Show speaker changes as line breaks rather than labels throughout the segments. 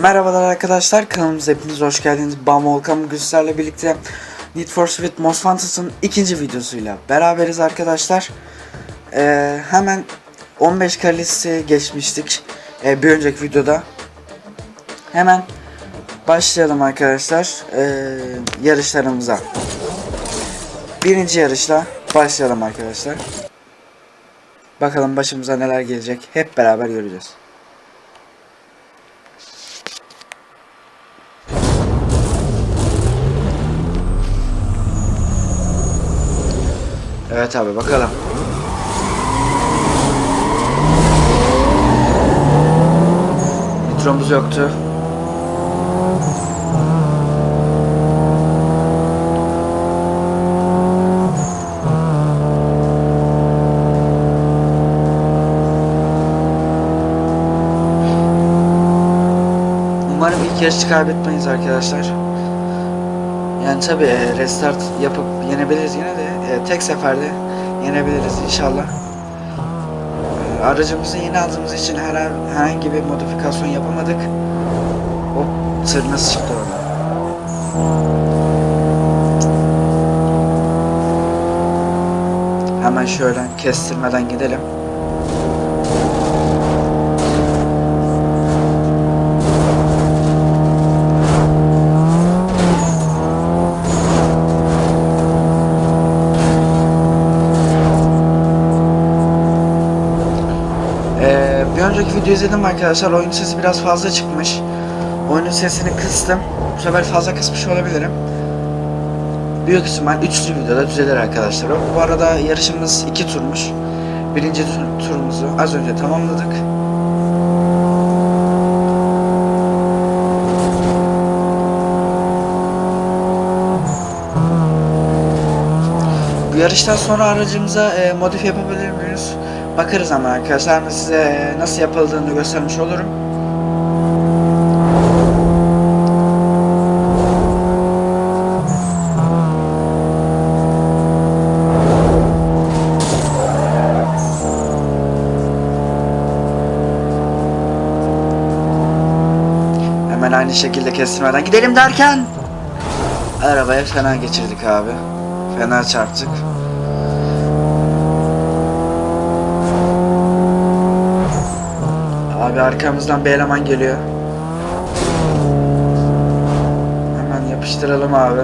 Merhabalar arkadaşlar kanalımıza hepiniz hoş geldiniz. Ben Volkan Güçler'le birlikte Need for Speed Most Wanted'ın ikinci videosuyla beraberiz arkadaşlar. Ee, hemen 15 kalesi geçmiştik ee, bir önceki videoda. Hemen başlayalım arkadaşlar ee, yarışlarımıza. Birinci yarışla başlayalım arkadaşlar. Bakalım başımıza neler gelecek hep beraber göreceğiz. Evet abi bakalım. Nitromuz yoktu. Umarım ilk yarışı kaybetmeyiz arkadaşlar. Yani tabi restart yapıp yenebiliriz yine de e, tek seferde yenebiliriz inşallah. E, aracımızı yeni aldığımız için her, herhangi bir modifikasyon yapamadık. O tırnası çıktı orada. Hemen şöyle kestirmeden gidelim. Ee, bir önceki video izledim arkadaşlar. Oyun sesi biraz fazla çıkmış. Oyunun sesini kıstım. Bu sefer fazla kısmış olabilirim. Büyük ihtimal 3. videoda düzelir arkadaşlar. Bu arada yarışımız 2 turmuş. Birinci tur- turumuzu az önce tamamladık. Bu yarıştan sonra aracımıza e, modifiye yapabilir miyiz? Bakarız ama arkadaşlar size nasıl yapıldığını göstermiş olurum. Hemen aynı şekilde kestirmeden gidelim derken arabaya fena geçirdik abi. Fena çarptık. Abi arkamızdan bir eleman geliyor. Hemen yapıştıralım abi.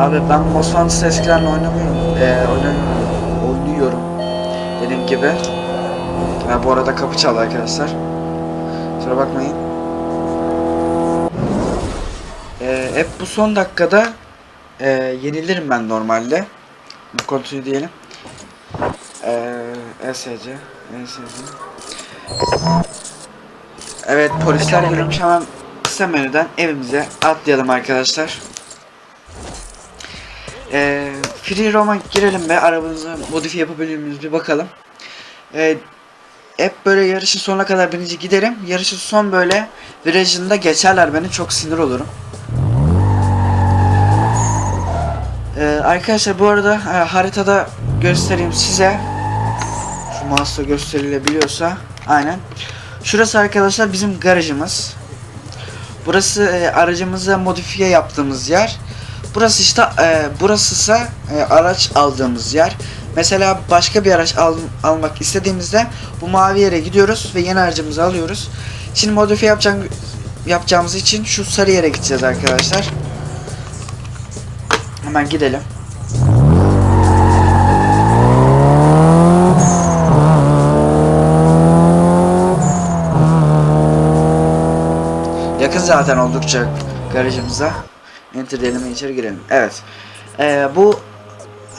Abi ben Most Wanted eskiden oynamıyorum. Ee, oynamıyorum. Oynuyorum. Dediğim gibi. Ha, bu arada kapı çaldı arkadaşlar. Kusura bakmayın. Ee, hep bu son dakikada e, yenilirim ben normalde. Bu kontrolü diyelim. Ee, ESC, ESC. Evet polisler görülmüş hemen kısa menüden evimize atlayalım arkadaşlar. Ee, Free Roam'a girelim ve arabamızı modifiye yapabilir miyiz bir bakalım. Ee, hep böyle yarışın sonuna kadar birinci giderim. Yarışın son böyle virajında geçerler beni çok sinir olurum. Ee, arkadaşlar bu arada e, haritada göstereyim size. Mouse'la gösterilebiliyorsa. Aynen. Şurası arkadaşlar bizim garajımız. Burası e, aracımıza modifiye yaptığımız yer. Burası işte e, burası ise e, araç aldığımız yer. Mesela başka bir araç al, almak istediğimizde bu mavi yere gidiyoruz ve yeni aracımızı alıyoruz. Şimdi modifiye yapacağım, yapacağımız için şu sarı yere gideceğiz arkadaşlar. Hemen gidelim. Yakın zaten oldukça garajımıza. Enter diyelim içeri girelim. Evet. Ee, bu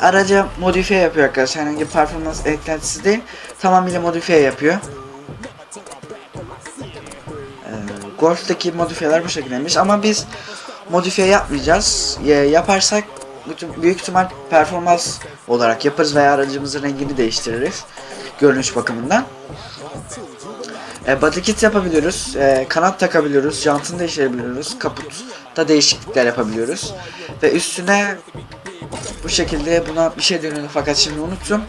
araca modifiye yapıyor arkadaşlar. Herhangi performans eklentisi değil. Tamamıyla modifiye yapıyor. Ee, Golf'taki modifiyeler bu şekildeymiş ama biz modifiye yapmayacağız. Ya, yaparsak bütün- büyük ihtimal performans olarak yaparız veya aracımızın rengini değiştiririz. Görünüş bakımından. E, body kit yapabiliyoruz. E, kanat takabiliyoruz. Jantını değiştirebiliyoruz. Kaputta değişiklikler yapabiliyoruz. Ve üstüne bu şekilde buna bir şey dönüyordu fakat şimdi unuttum.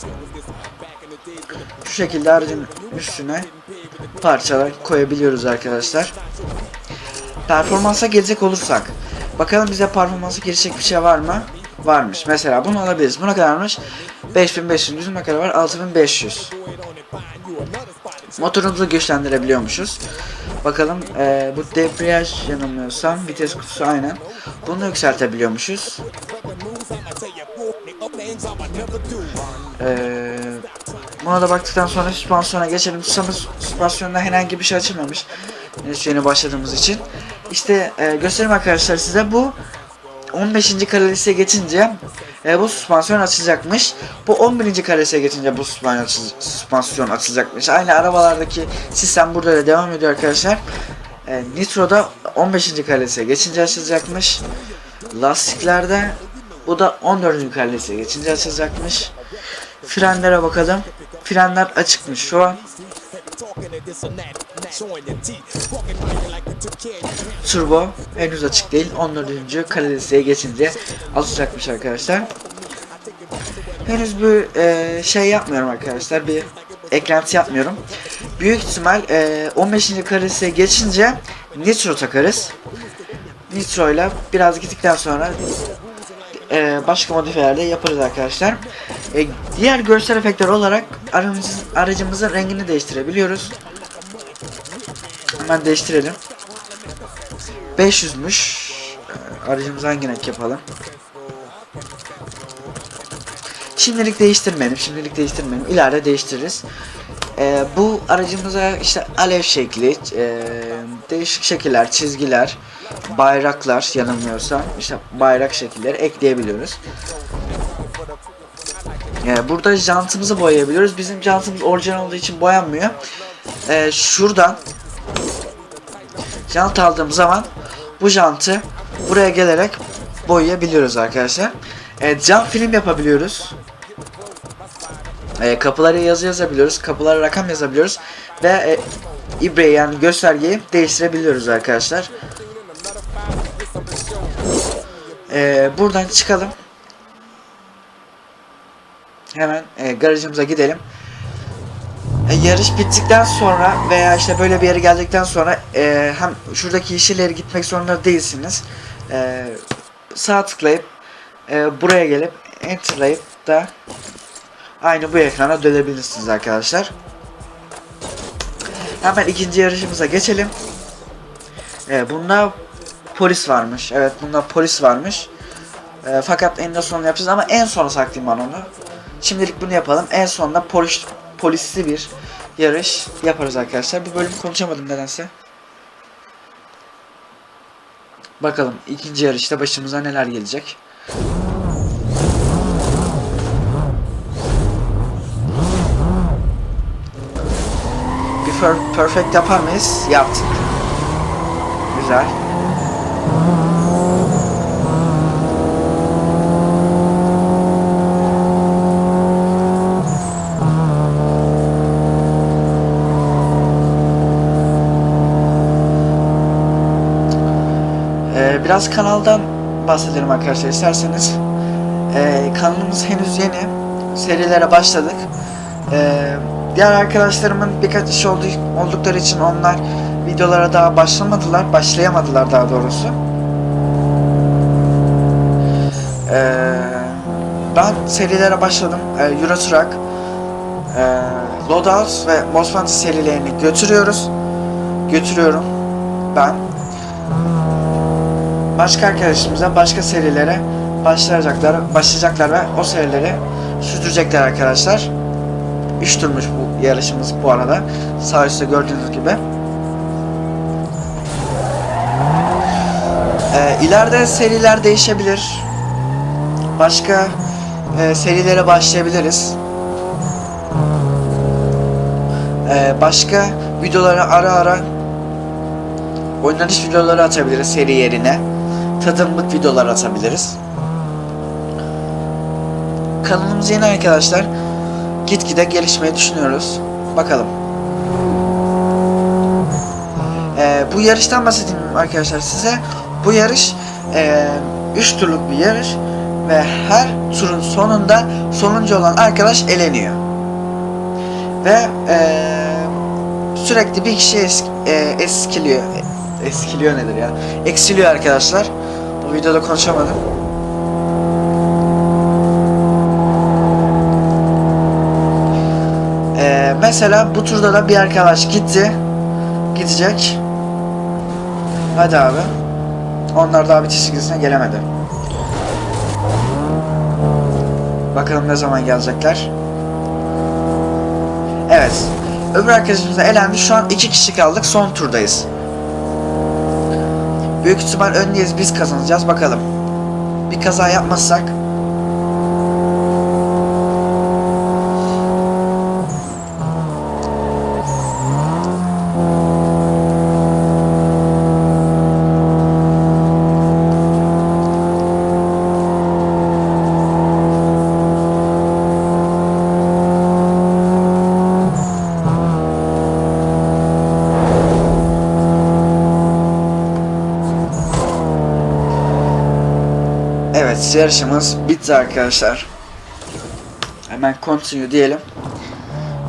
şu şekilde aracın üstüne parçalar koyabiliyoruz arkadaşlar. Performansa gelecek olursak. Bakalım bize performansa gelecek bir şey var mı? Varmış. Mesela bunu alabiliriz. Buna kadarmış. 5500. Bizim ne kadar var? 6500. Motorumuzu güçlendirebiliyormuşuz. Bakalım eee, bu debriyaj yanılmıyorsam vites kutusu aynen. Bunu yükseltebiliyormuşuz. Eee buna da baktıktan sonra süspansiyona geçelim. Süspans- Süspansiyonda herhangi bir şey açılmamış. Henüz yeni başladığımız için. İşte eee, göstereyim arkadaşlar size bu 15. karelisiye geçince e, bu süspansiyon açılacakmış. Bu 11. karelisiye geçince bu süspansiyon, açıl- süspansiyon açılacakmış. Aynı arabalardaki sistem burada da devam ediyor arkadaşlar. E, Nitro'da 15. karelisiye geçince açılacakmış. Lastiklerde bu da 14. karelisiye geçince açılacakmış. Frenlere bakalım. Frenler açıkmış şu an. Turbo henüz açık değil. 14. kaledesiye geçince açacakmış arkadaşlar. Henüz bir e, şey yapmıyorum arkadaşlar. Bir eklenti yapmıyorum. Büyük ihtimal e, 15. karedesiye geçince nitro takarız. Nitro ile biraz gittikten sonra e, başka modifiyeler de yaparız arkadaşlar. E, diğer görsel efektler olarak aracımızın, aracımızın rengini değiştirebiliyoruz. Hemen değiştirelim. 500'müş. Ee, Aracımızı hangi renk yapalım? Şimdilik değiştirmeyelim. Şimdilik değiştirmeyelim. İleride değiştiririz. Ee, bu aracımıza işte alev şekli, e, değişik şekiller, çizgiler, bayraklar yanılmıyorsam işte bayrak şekilleri ekleyebiliyoruz. Ee, burada jantımızı boyayabiliyoruz. Bizim jantımız orijinal olduğu için boyanmıyor. Ee, şuradan jant aldığım zaman bu jantı buraya gelerek boyayabiliyoruz arkadaşlar. Evet, cam film yapabiliyoruz. Ee, kapılara yazı yazabiliyoruz. Kapılara rakam yazabiliyoruz. Ve e, ibreyi yani göstergeyi değiştirebiliyoruz arkadaşlar. Ee, buradan çıkalım. Hemen e, garajımıza gidelim. E, yarış bittikten sonra veya işte böyle bir yere geldikten sonra e, hem şuradaki yeşilleri gitmek zorunda değilsiniz. E, sağ tıklayıp e, buraya gelip enterlayıp da aynı bu ekrana dönebilirsiniz arkadaşlar. Hemen ikinci yarışımıza geçelim. E, bunda polis varmış. Evet bunda polis varmış. E, fakat en son yapacağız ama en sona saklayayım ben onu. Şimdilik bunu yapalım. En sonunda polis polisli bir yarış yaparız arkadaşlar. Bu bölüm konuşamadım nedense. Bakalım ikinci yarışta başımıza neler gelecek. Bir per- perfect yapar mıyız? Yaptık. Güzel. Ee, biraz kanaldan bahsedelim arkadaşlar isterseniz. Ee, kanalımız henüz yeni. Serilere başladık. Ee, diğer arkadaşlarımın birkaç işi oldu, oldukları için onlar videolara daha başlamadılar. Başlayamadılar daha doğrusu. Ee, ben serilere başladım. Ee, Euro Truck, ee, Loadout ve Most Wanted serilerini götürüyoruz. Götürüyorum ben başka arkadaşımıza başka serilere başlayacaklar, başlayacaklar ve o serileri sürdürecekler arkadaşlar. 3 turmuş bu yarışımız bu arada. Sağ üstte gördüğünüz gibi. Ee, ileride seriler değişebilir. Başka e, serilere başlayabiliriz. Ee, başka videoları ara ara oynanış videoları atabiliriz seri yerine tadımlık videolar atabiliriz. Kanalımız yeni arkadaşlar. Gitgide gelişmeyi düşünüyoruz. Bakalım. Ee, bu yarıştan bahsedeyim arkadaşlar size. Bu yarış 3 turluk bir yarış ve her turun sonunda sonuncu olan arkadaş eleniyor. Ve eee, sürekli bir kişi es, eee, eskiliyor. E- Eskiliyor nedir ya? Eksiliyor arkadaşlar. Bu videoda konuşamadım. Eee, mesela bu turda da bir arkadaş gitti. Gidecek. Hadi abi. Onlar daha bitiş çizgisine gelemedi. Bakalım ne zaman gelecekler. Evet. Öbür arkadaşımız da elendi. Şu an iki kişi kaldık. Son turdayız. Büyük ihtimal öndeyiz. Biz kazanacağız. Bakalım. Bir kaza yapmazsak. Evet yarışımız bitti arkadaşlar. Hemen continue diyelim.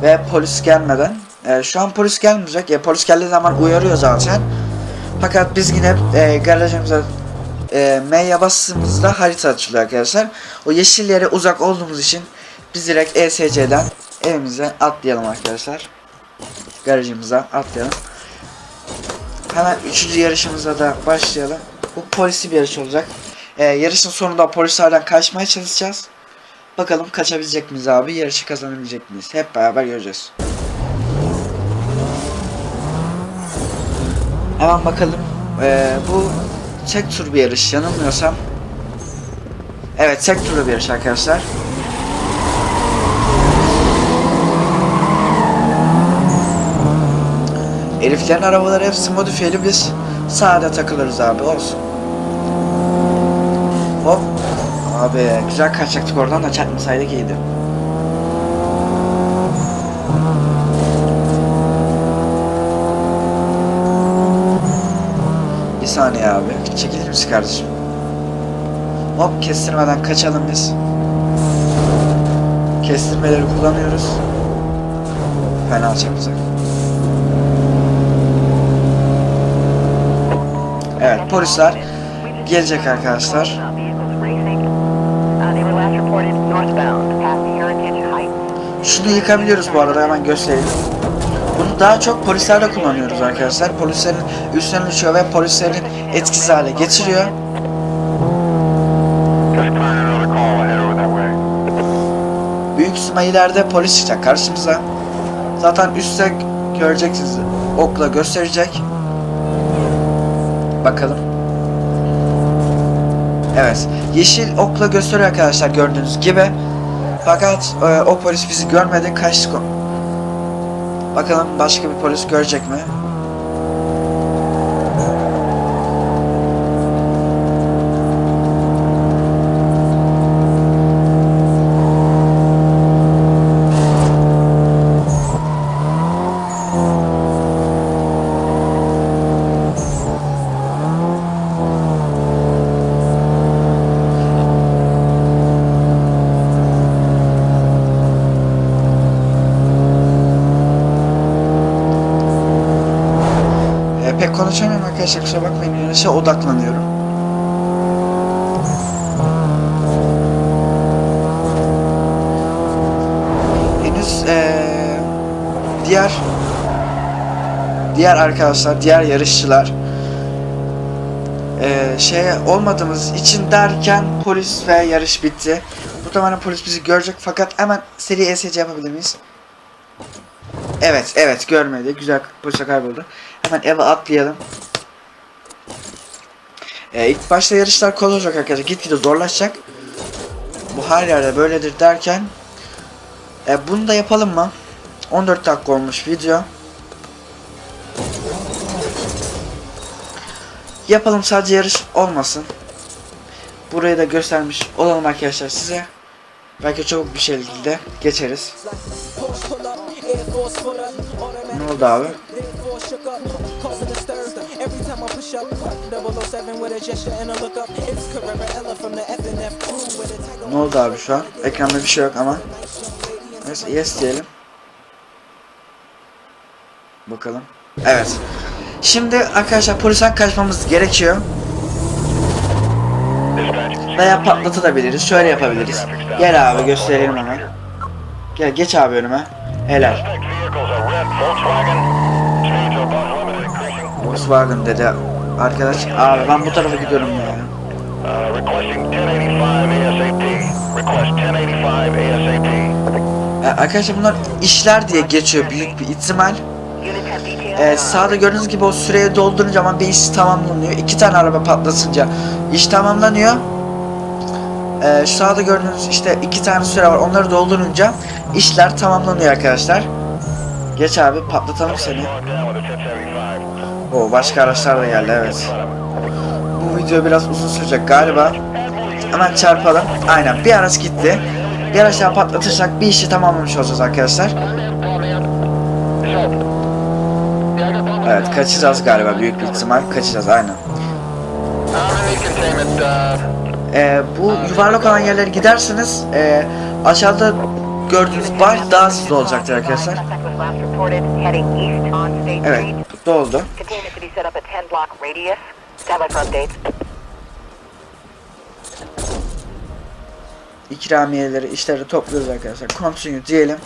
Ve polis gelmeden. e, şu an polis gelmeyecek. E, polis geldiği zaman uyarıyor zaten. Fakat biz yine e, garajımıza e, M'ye bastığımızda harita açılıyor arkadaşlar. O yeşil yere uzak olduğumuz için biz direkt ESC'den evimize atlayalım arkadaşlar. Garajımıza atlayalım. Hemen üçüncü yarışımıza da başlayalım. Bu polisi bir yarış olacak. Ee, yarışın sonunda polislerden kaçmaya çalışacağız. Bakalım kaçabilecek miyiz abi? Yarışı kazanabilecek miyiz? Hep beraber göreceğiz. Hemen bakalım. Ee, bu tek tur bir yarış yanılmıyorsam. Evet tek turlu bir yarış arkadaşlar. Eliflerin arabaları hepsi modifiyeli biz sade takılırız abi olsun. Hop. Abi güzel kaçacaktık oradan da çarpmasaydık iyiydi. Bir saniye abi. Çekilir misin kardeşim? Hop kestirmeden kaçalım biz. Kestirmeleri kullanıyoruz. Fena çarpacak. Evet polisler gelecek arkadaşlar. Şunu yıkabiliyoruz bu arada hemen göstereyim. Bunu daha çok polislerde kullanıyoruz arkadaşlar. Polislerin üstlerine düşüyor ve polislerin etkisiz hale getiriyor. Büyük ihtimal ileride polis çıkacak karşımıza. Zaten üstte göreceksiniz. Okla gösterecek. Bakalım. Evet. Yeşil okla gösteriyor arkadaşlar gördüğünüz gibi. Fakat e, o polis bizi görmedi. Kaçtık. Bakalım başka bir polis görecek mi? E, pek konuşamıyorum arkadaşlar kusura bakmayın. Yarışa odaklanıyorum. Henüz e, diğer diğer arkadaşlar, diğer yarışçılar e, şey olmadığımız için derken polis ve yarış bitti. Muhtemelen polis bizi görecek fakat hemen seri ESC yapabilir miyiz? Evet, evet görmedi. Güzel polisle kayboldu. Hemen eve atlayalım. Ee, ilk başta yarışlar kolay olacak arkadaşlar. Gitgide zorlaşacak. Bu her yerde böyledir derken e, bunu da yapalım mı? 14 dakika olmuş video. Yapalım sadece yarış olmasın. Burayı da göstermiş olalım arkadaşlar size. Belki çabuk bir şekilde geçeriz. Ne oldu abi? Ne oldu abi şu an? Ekranda bir şey yok ama. Neyse yes diyelim. Bakalım. Evet. Şimdi arkadaşlar polisten kaçmamız gerekiyor. Veya patlatabiliriz. Şöyle yapabiliriz. Gel abi gösterelim hemen. Gel geç abi önüme. Helal.
Volkswagen
dedi arkadaş. Abi ben bu tarafa gidiyorum ya.
Requesting 1085 ASAP. Request 1085 ASAP.
Ee, arkadaşlar bunlar işler diye geçiyor büyük bir ihtimal. Ee, sağda gördüğünüz gibi o süreyi doldurunca ama bir iş tamamlanıyor. İki tane araba patlatınca iş tamamlanıyor. Ee, şu sağda gördüğünüz işte iki tane süre var. Onları doldurunca işler tamamlanıyor arkadaşlar. Geç abi patlatalım seni.
Locked down with a 1075.
O başka araçlar da geldi evet. Bu video biraz uzun sürecek galiba. Hemen çarpalım. Aynen bir araç gitti. Bir araç daha patlatırsak bir işi tamamlamış olacağız arkadaşlar. Evet kaçacağız galiba büyük bir ihtimal kaçacağız aynen. Ee, bu yuvarlak olan yerlere giderseniz e, aşağıda gördüğünüz bar daha hızlı olacaktır arkadaşlar. Evet doldu.
Containment to be set up at 10 block radius. Stand by for updates.
İkramiyeleri işleri topluyoruz arkadaşlar. Continue diyelim.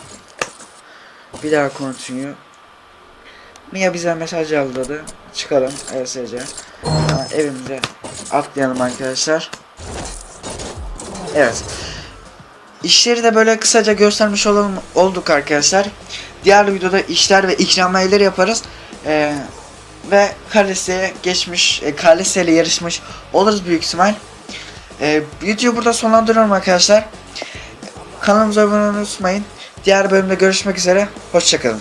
Bir daha continue. Mia bize mesaj yolladı. Çıkalım ESC. Hemen evimize atlayalım arkadaşlar. Evet. İşleri de böyle kısaca göstermiş olalım olduk arkadaşlar. Diğer videoda işler ve ikramiyeleri yaparız. Ee, ve Kalesi'ye geçmiş, e, Kalesi ile yarışmış oluruz büyük ihtimal. Ee, videoyu burada sonlandırıyorum arkadaşlar. Kanalımıza abone olmayı unutmayın. Diğer bölümde görüşmek üzere. Hoşçakalın.